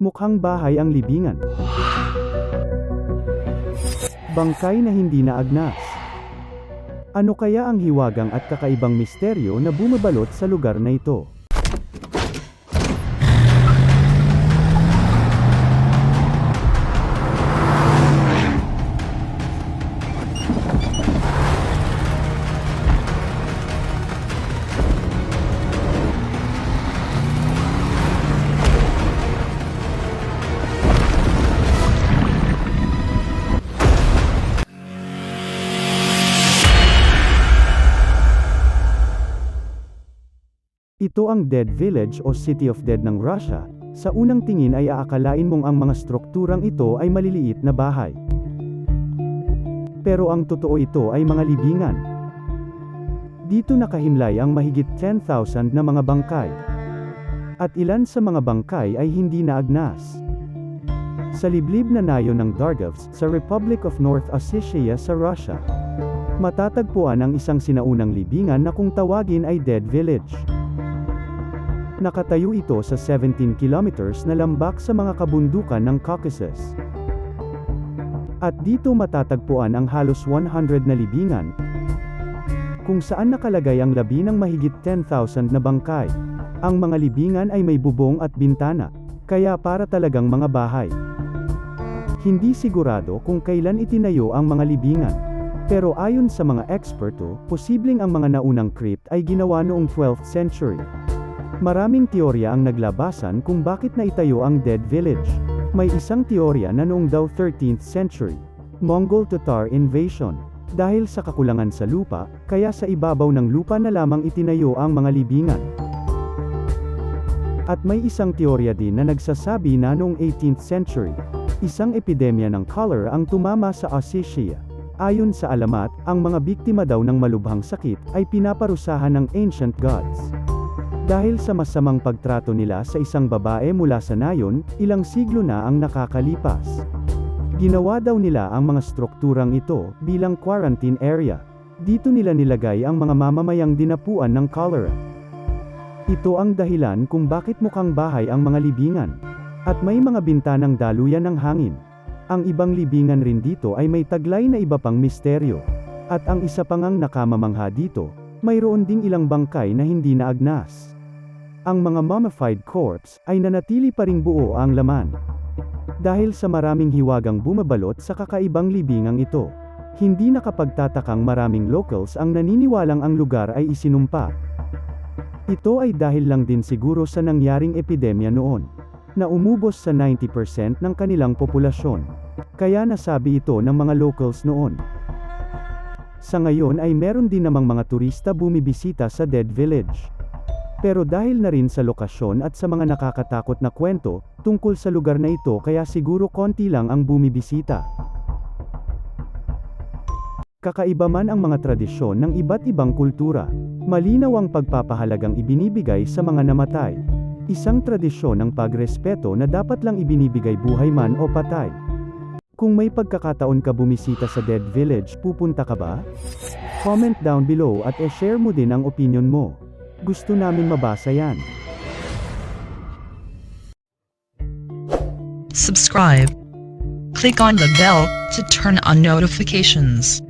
Mukhang bahay ang libingan. Bangkay na hindi naagnas. Ano kaya ang hiwagang at kakaibang misteryo na bumabalot sa lugar na ito? Ito ang Dead Village o City of Dead ng Russia. Sa unang tingin ay aakalain mong ang mga strukturang ito ay maliliit na bahay. Pero ang totoo ito ay mga libingan. Dito nakahimlay ang mahigit 10,000 na mga bangkay. At ilan sa mga bangkay ay hindi naagnas. Sa liblib na nayo ng Dargavs sa Republic of North Ossetia sa Russia, matatagpuan ang isang sinaunang libingan na kung tawagin ay Dead Village. Nakatayo ito sa 17 kilometers na lambak sa mga kabundukan ng Caucasus. At dito matatagpuan ang halos 100 na libingan, kung saan nakalagay ang labi ng mahigit 10,000 na bangkay. Ang mga libingan ay may bubong at bintana, kaya para talagang mga bahay. Hindi sigurado kung kailan itinayo ang mga libingan. Pero ayon sa mga eksperto, posibleng ang mga naunang crypt ay ginawa noong 12th century. Maraming teorya ang naglabasan kung bakit naitayo ang Dead Village. May isang teorya na noong daw 13th century, Mongol-Tatar invasion. Dahil sa kakulangan sa lupa, kaya sa ibabaw ng lupa na lamang itinayo ang mga libingan. At may isang teorya din na nagsasabi na noong 18th century, isang epidemya ng cholera ang tumama sa Ossetia. Ayon sa alamat, ang mga biktima daw ng malubhang sakit ay pinaparusahan ng ancient gods. Dahil sa masamang pagtrato nila sa isang babae mula sa nayon, ilang siglo na ang nakakalipas. Ginawa daw nila ang mga strukturang ito bilang quarantine area. Dito nila nilagay ang mga mamamayang dinapuan ng cholera. Ito ang dahilan kung bakit mukhang bahay ang mga libingan. At may mga bintanang daluyan ng hangin. Ang ibang libingan rin dito ay may taglay na iba pang misteryo. At ang isa pang ang nakamamangha dito, mayroon ding ilang bangkay na hindi naagnas. Ang mga mummified corpse ay nanatili pa ring buo ang laman. Dahil sa maraming hiwagang bumabalot sa kakaibang libingang ito, hindi nakapagtatakang maraming locals ang naniniwalang ang lugar ay isinumpa. Ito ay dahil lang din siguro sa nangyaring epidemya noon, na umubos sa 90% ng kanilang populasyon. Kaya nasabi ito ng mga locals noon. Sa ngayon ay meron din namang mga turista bumibisita sa Dead Village. Pero dahil na rin sa lokasyon at sa mga nakakatakot na kwento, tungkol sa lugar na ito kaya siguro konti lang ang bumibisita. Kakaiba man ang mga tradisyon ng iba't ibang kultura. Malinaw ang pagpapahalagang ibinibigay sa mga namatay. Isang tradisyon ng pagrespeto na dapat lang ibinibigay buhay man o patay. Kung may pagkakataon ka bumisita sa Dead Village, pupunta ka ba? Comment down below at e-share mo din ang opinion mo. Gusto namin mabasa yan. Subscribe. Click on the bell to turn on notifications.